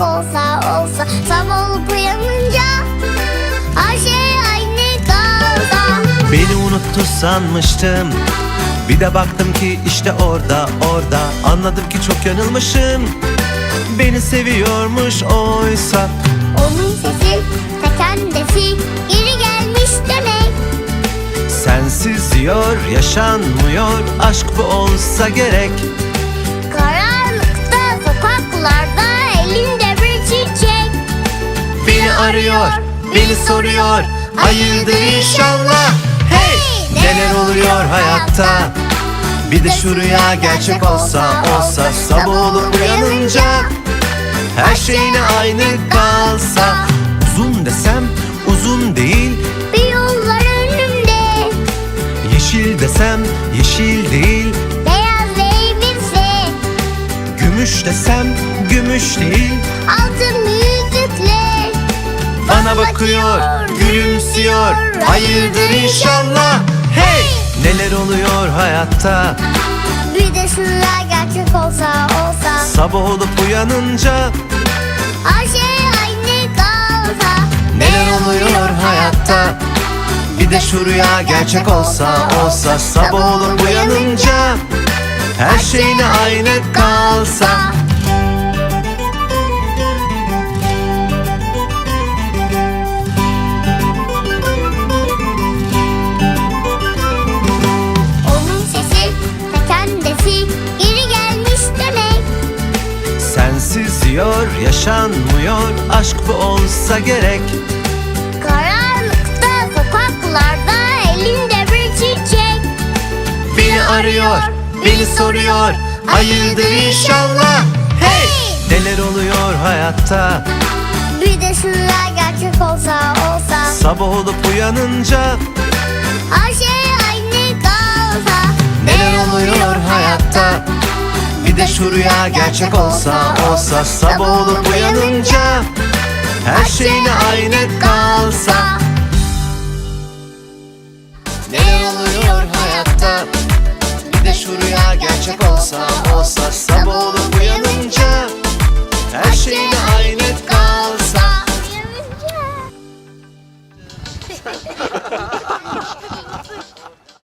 olsa olsa. Sabah olup uyanınca Her şey aynı kalsa Beni unuttu sanmıştım. Bir de baktım ki işte orada orada. Anladım ki çok yanılmışım Beni seviyormuş oysa. Onun sesi ta kendisi Geri gelmiş demek. Sensiz diyor yaşanmıyor Aşk bu olsa gerek. Karanlıkta sokaklarda elinde bir çiçek. Beni arıyor, beni soruyor. Hayırdır inşallah. Hey! Neler oluyor hayatta? Bir de şu rüya gerçek olsa olsa Sabah olup uyanınca Her şeyine aynı kalsa Uzun desem uzun değil. Bir yollar önümde. Yeşil desem yeşil değil. Beyaz elbise Gümüş desem gümüş değil. Altın yüzükler Bana bakıyor, gülümsüyor. Hayırdır inşallah. Hey! Neler oluyor hayatta? Bir de şu rüya gerçek olsa Sabah olup uyanınca Her şey aynı kalsa Neler oluyor hayatta? Bir de şu rüya gerçek olsa olsa. Sabah olup uyanınca Her şeyine aynı kalsa Sensiz diyor yaşanmıyor. Aşk bu olsa gerek. Karanlıkta sokaklarda elinde bir çiçek. Beni arıyor, beni soruyor. Hayırdır inşallah. Hey! Neler oluyor hayatta? Bir de şu rüya gerçek olsa olsa. Sabah olup uyanınca Her şey aynı kalsa. Neler oluyor hayatta şu rüya gerçek olsa olsa Sabah olup uyanınca Her şeyine aynı kalsa. Neler oluyor hayatta? Bir de şu rüya gerçek olsa olsa Sabah olup uyanınca Her şeyine aynı kalsa